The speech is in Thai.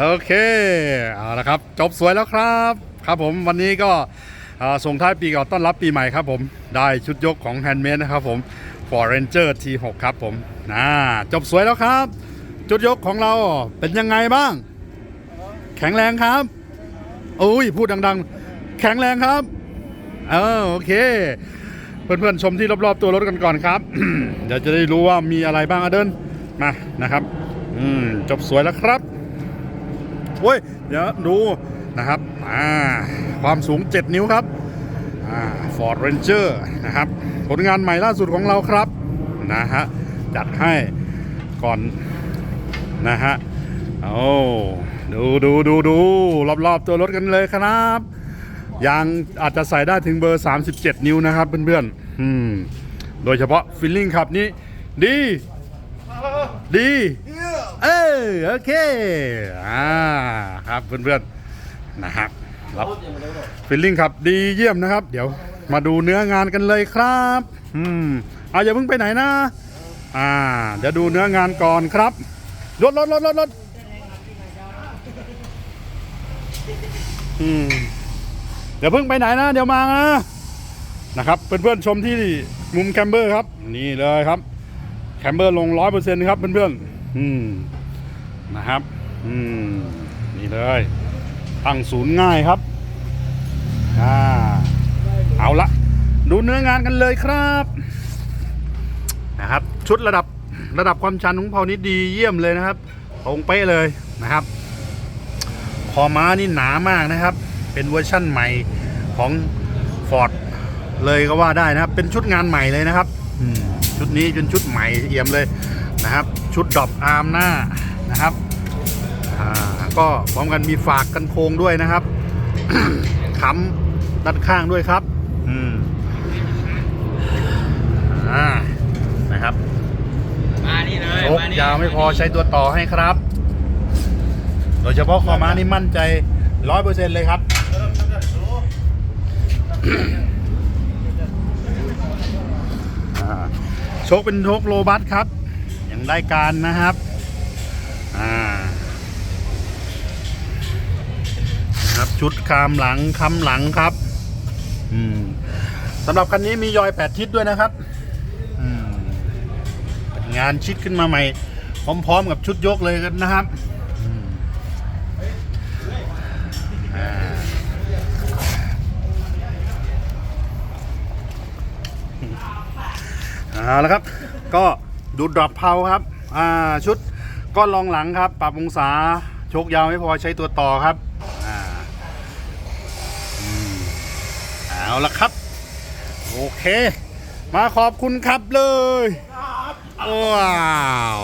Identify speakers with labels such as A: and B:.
A: โอเคเอาละครับ จบสวยแล้วครับ ครับผมวันนี้ก็ส่งท้ายปีเก่าต้อนรับปีใหม่ครับผมได้ชุดยกของแฮนด์เมดนะครับผม For Ranger T6 ครับผมนะจบสวยแล้วครับ ชุดยกของเราเป็นยังไงบ้าง แข็งแรงครับโอ้ยพูดดังๆ แข็งแรงครับเออโอเค เพื่อนๆชมที่รอบๆตัวรถกันก่อนครับ เดี๋ยวจะได้รู้ว่ามีอะไรบ้างอะเดินมานะครับ อืมจบสวยแล้วครับ โอ้ย เดี๋ยวดูนะครับ อ่า ความสูง 7 นิ้วครับ อ่า Ford Ranger นะครับ ผลงานใหม่ล่าสุดของเราครับ นะฮะ จัดให้ก่อน นะฮะ โอ้ดูดูดูดูรอบๆ ตัวรถกันเลยครับยางอาจจะใส่ได้ถึงเบอร์ 37 นิ้วนะครับเพื่อนๆอืมโดยเฉพาะฟิลลิ่งขับนี้ ดี ดี เออโอเค อ่า ครับเพื่อนๆนะครับรับฟิลลิ่งครับดีเยี่ยมนะครับ เดี๋ยวมาดูเนื้องานกันเลยครับอืมเอาอย่าเพิ่งไปไหนนะอ่าเดี๋ยวดูเนื้องานก่อนครับรถรถรถรถรถอืมเดี๋ยวเพิ่งไปไหนนะเดี๋ยวมานะนะครับเพื่อนๆชมที่มุมแคมเบอร์ครับ นี่เลยครับแคมเบอร์ลงร้อยเปอร์เซ็นต์ครับเพื่อนๆอืมนะครับ อืม เลยตั้งศูนย์ง่ายครับอ่าเอาละดูเนื้องานกันเลยครับนะครับ ชุดระดับระดับความชันของเผานี้ดีเยี่ยมเลยนะครับตรงเป๊ะเลยนะครับคอม้านี่หนามากนะครับ เป็นเวอร์ชั่นใหม่ของ Ford เลยก็ว่าได้นะครับ เป็นชุดงานใหม่เลยนะครับชุดนี้เป็นชุดใหม่เอี่ยมเลยนะครับ ชุดดอปอาร์มหน้านะครับ ก็พร้อมกันมีฝากกันโครงด้วยนะครับค้ำด้านข้างด้วยครับ อืมอ่านะครับ
B: มานี่เลย
A: โชกยาวไม่พอใช้ตัวต่อให้ครับ โดยเฉพาะคอม้านี่มั่นใจร้อยเปอร์เซ็นต์เลยครับอ่าโชคเป็นโชคโลบัสครับ ยังได้การนะครับ อ่านะครับ ชุดคามหลังคำหลังครับสำหรับคันนี้มียอยแปดทิศด้วยนะครับงานชิดขึ้นมาใหม่ พร้อมๆกับชุดยกเลยกันนะครับอ่าเอาละครับ ก็ดูดรอปเพาครับ อ่าชุดก้อนรองหลังครับ ปรับองศา โชคยาวไม่พอใช้ตัวต่อครับ อ่าอืม เอาละครับ โอเค มาขอบคุณครับเลยว้าว